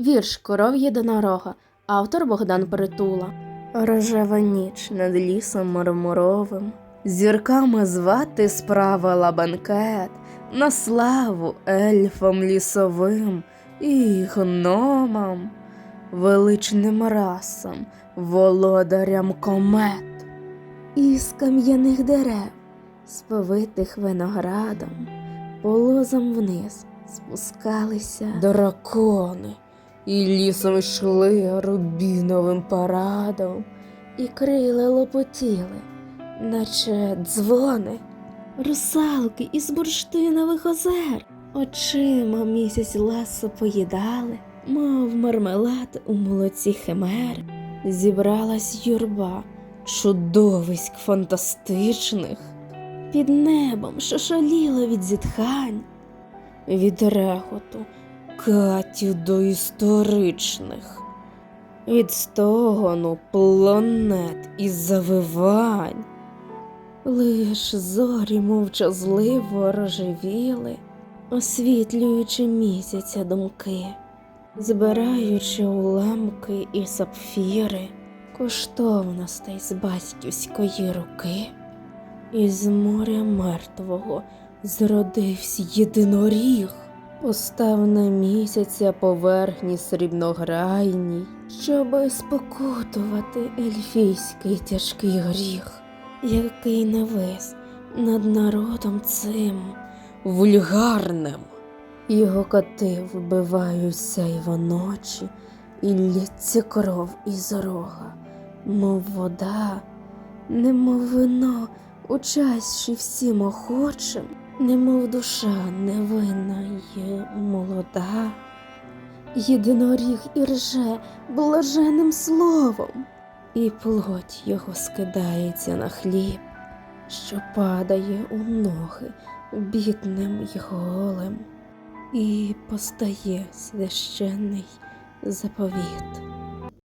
Вірш Коров єдинорога, автор Богдан Притула. Рожева ніч над лісом мармуровим. Зірками звати справила банкет на славу ельфам лісовим і гномам, величним расам, володарям комет. Із кам'яних дерев, сповитих виноградом, полозом вниз спускалися дракони, і лісом йшли рубіновим парадом, і крила лопотіли, наче дзвони, русалки із бурштинових озер, очима місяць ласо поїдали, мов мармелад у молоці химер, зібралась юрба чудовиськ фантастичних, під небом шашаліло від зітхань, від реготу катів до історичних, від стогону планет і завивань. Лиш зорі мовчазливо рожевіли, освітлюючи місяця думки, збираючи уламки і сапфіри, коштовностей з батьківської руки. Із моря мертвого зродився єдиноріг, постав на місяця поверхні срібнограйній, щоби спокутувати ельфійський тяжкий гріх, який навис над народом цим вульгарним. Його коти вбивають сяйво ночі, і лється кров із рога, мов вода, немов вино, у всім охочим, немов душа невинна й молода. Єдиноріг і рже блаженним словом, і плоть його скидається на хліб, що падає у ноги бідним й голим, і постає священний заповіт.